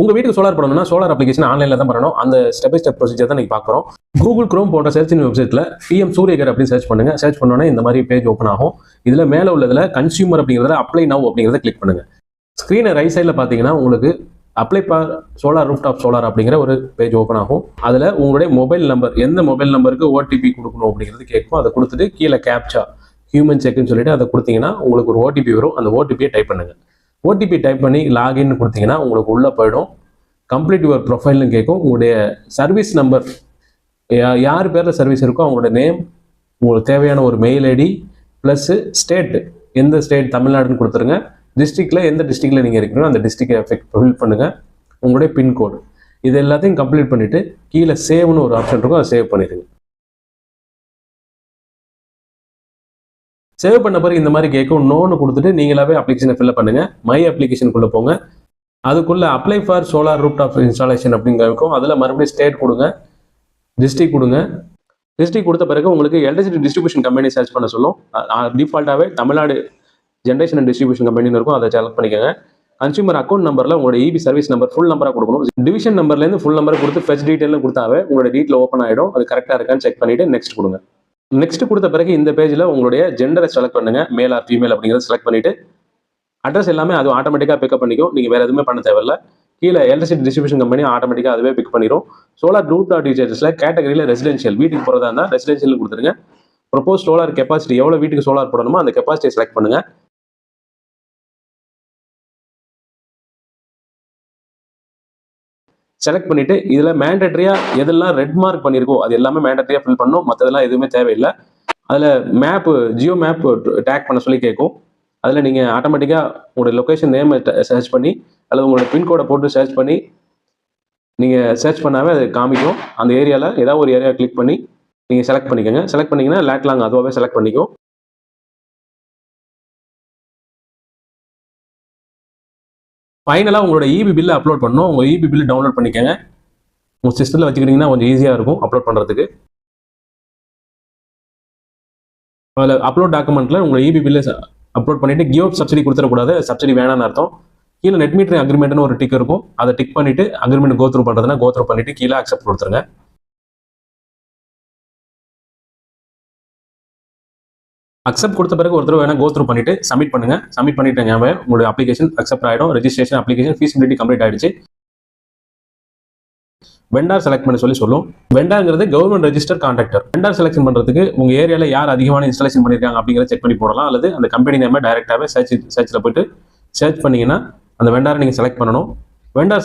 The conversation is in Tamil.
உங்க வீட்டுக்கு சோலார் பண்ணணும்னா சோலார் அப்ளிகேஷன் ஆன்லைன்ல தான் பண்ணணும். அந்த ஸ்டெப் பை ஸ்டெப் ப்ரொசீஜர் தான் நீங்கள் பார்க்குறோம். கூகுள் க்ரோம் போன்ற சர்ச் வெப்சைட்ல பிஎம் சூரியகர் அப்படின்னு சர்ச் பண்ணுங்க. சர்ச் பண்ணோன்னே இந்த மாதிரி பேஜ் ஓப்பன் ஆகும். இதுல மேல உள்ளதுல கன்சியூமர் அப்படிங்கிறத அப்ளை நவ் அப்படிங்கிறத கிளிக் பண்ணுங்க. ஸ்க்ரீனை ரைட் சைடில் பார்த்தீங்கன்னா உங்களுக்கு apply for solar roof top solar அப்படிங்கிற ஒரு பேஜ் ஓப்பன் ஆகும். அதில் உங்களுடைய மொபைல் நம்பர் எந்த மொபைல் நம்பருக்கு ஓடிபி கொடுக்கணும் அப்படிங்கிறது கேட்கும். அதை கொடுத்துட்டு கீழே கேப்சா ஹியூமன் செக்னு சொல்லிட்டு அதை கொடுத்தீங்கன்னா உங்களுக்கு ஒரு ஓடிபி வரும். அந்த ஓடிபியை டைப் பண்ணுங்க. ஓடிபி டைப் பண்ணி லாகின் கொடுத்தீங்கன்னா உங்களுக்கு உள்ளே போயிடும். கம்ப்ளீட் யுவர் ப்ரொஃபைல்னு கேட்கும். உங்களுடைய சர்வீஸ் நம்பர் யார் பேரில் சர்வீஸ் இருக்கோ அவங்களோட நேம் உங்களுக்கு தேவையான ஒரு மெயில் ஐடி ப்ளஸ்ஸு ஸ்டேட் எந்த ஸ்டேட் தமிழ்நாடுன்னு கொடுத்துருங்க. டிஸ்ட்ரிக்டில் எந்த டிஸ்ட்ரிக்டில் நீங்கள் இருக்கீங்களோ அந்த டிஸ்ட்ரிக்டை எஃபெக்ட் ஃபில் பண்ணுங்கள் உங்களுடைய பின்கோடு இது எல்லாத்தையும் கம்ப்ளீட் பண்ணிவிட்டு கீழே சேவ்னு ஒரு ஆப்ஷன் இருக்கும் அதை சேவ் பண்ணிடுங்க. சேவ் பண்ண பிறகு இந்த மாதிரி கேட்கும் நோன்னு கொடுத்துட்டு நீங்களாவே அப்ளிகேஷனை ஃபில்அப் பண்ணுங்க. மை அப்ளிகேஷனுக்குள்ளே போங்க. அதுக்குள்ளே apply for solar roof top installation அப்படிங்கிறக்கும் அதில் மறுபடியும் ஸ்டேட் கொடுங்க. டிஸ்ட்ரிக் கொடுங்க. டிஸ்ட்ரிக் கொடுத்த பிறகு உங்களுக்கு எலக்ட்ரிசிட்டி டிஸ்ட்ரிபியூஷன் கம்பெனி சர்ச் பண்ண சொல்லும். டிஃபால்ட்டாகவே தமிழ்நாடு ஜென்ரேஷன் அண்ட் டிஸ்ட்ரிபியூஷன் கம்பெனின்னு இருக்கும். அதை செலக்ட் பண்ணிக்கோங்க. கன்சூமர் அக்கௌண்ட் நம்பரில் உங்களோட இபி சர்வீஸ் நம்பர் ஃபுல் நம்பராக கொடுக்கணும். டிவிஷன் நம்பர்லேருந்து ஃபுல் நம்பர் கொடுத்து ஃபெச் டீட்டெயிலும் கொடுத்தாவே உங்களோட டீட்டில் ஓப்பன் ஆகிடும் அது கரெக்டாக இருக்கான்னு செக் பண்ணிவிட்டு நெக்ஸ்ட் கொடுங்க. நெக்ஸ்ட் கொடுத்த பிறகு இந்த பேஜில் உங்களுடைய ஜெண்டரை செலக்ட் பண்ணுங்க. மேல் ஆர் ஃபீமேல் அப்படிங்கிறத செலக்ட் பண்ணிவிட்டு அட்ரஸ் எல்லாமே அது ஆட்டோமேட்டிக்காக பிக்கப் பண்ணிக்கும் நீங்கள் வேறு எதுவுமே பண்ண தேவையில்ல. கீழே எலக்ட்ரிசிட்டி டிஸ்ட்ரிபியூஷன் கம்பெனி ஆட்டோமேட்டிக்காக அதுவே பிக் பண்ணிடும் சோலார் ரூட் டாட் டீச்சர்ஸில் கேட்டகரியில் ரெசிடென்ஷியல் வீட்டுக்கு போகிறதா இருந்தால் ரெசிடென்ஷியல் கொடுத்துருங்க. ப்ரொப்போஸ் சோலார் கெப்பாசிட்டி எவ்வளோ வீட்டுக்கு சோலார் போடணுமோ அந்த கெப்பாசிட்டியை செலக்ட் பண்ணுங்க. செலக்ட் பண்ணிட்டு இதில் மேண்டட்ரியாக எதெல்லாம் ரெட் மார்க் பண்ணியிருக்கோ அது எல்லாமே மேண்டட்ரியாக ஃபில் பண்ணணும். மற்றதெல்லாம் எதுவுமே தேவையில்லை. அதில் மேப்பு ஜியோ மேப் டேக் பண்ண சொல்லி கேட்கும் அதில் நீங்கள் ஆட்டோமேட்டிக்காக உங்களுடைய லொக்கேஷன் நேம் சர்ச் பண்ணி அல்லது உங்களோட பின்கோடை போட்டு சர்ச் பண்ணி நீங்கள் சர்ச் பண்ணாவே அது காமிக்கும். அந்த ஏரியாவில் ஏதாவது ஒரு ஏரியா கிளிக் பண்ணி நீங்கள் செலக்ட் பண்ணிக்கோங்க. செலக்ட் பண்ணிங்கன்னா லேட்லாங் அதுவாகவே செலக்ட் பண்ணிக்கும். ஃபைனலாக உங்களோட இபி பில்லை அப்லோட் பண்ணணும். உங்கள் இபி பில்லு டவுன்லோட் பண்ணிக்கோங்க. உங்கள் சிஸ்டத்தில் வச்சுக்கிட்டிங்கன்னா கொஞ்சம் ஈஸியாக இருக்கும் அப்லோட் பண்ணுறதுக்கு அதில் அப்லோட் டாக்குமெண்ட்டில் உங்கள் இபி பில்லை அப்லோட் பண்ணிவிட்டு கியோப் சப்சிடி கொடுத்துடக்கூடாது. சப்சிடி வேணாம்னு அர்த்தம். கீழே நெட் மீட்டர் அக்ரிமெண்ட்னு ஒரு டிக் இருக்கும். அதை டிக் பண்ணிவிட்டு அக்ரிமெண்ட் கோத்ரூ பண்ணுறதுனா கோத்ரூ பண்ணிவிட்டு கீழே அக்செப்ட் கொடுத்துருங்க. அக்செப்ட் கொடுத்த பிறகு ஒரு தடவை கோ த்ரூ பண்ணிட்டு சப்மிட் பண்ணுங்க. சப்மிட் பண்ணிட்டேங்க உங்களுடைய அப்ளிகேஷன் அக்செப்ட் ஆகிடும் ரெஜிஸ்ட்ரேஷன் அப்ளிகேஷன் ஃபீஸிபிலிட்டி கம்ப்ளீட் ஆயிடுச்சு. வெண்டார் செலக்ட் பண்ண சொல்லி சொல்லும். வெண்டாங்கிறது government register contractor vendor selection பண்றதுக்கு உங்க ஏரியால யார் அதிகமான இன்ஸ்டாலேஷன் பண்ணிருக்காங்க அப்படிங்கிறத செக் பண்ணி போடலாம். அல்லது அந்த கம்பெனி நேம டைரக்டாவே சர்ச் சர்ச்சில் போயிட்டு சர்ச் பண்ணீங்கன்னா அந்த வெண்டாரை நீங்க செலக்ட் பண்ணணும். வெண்டார்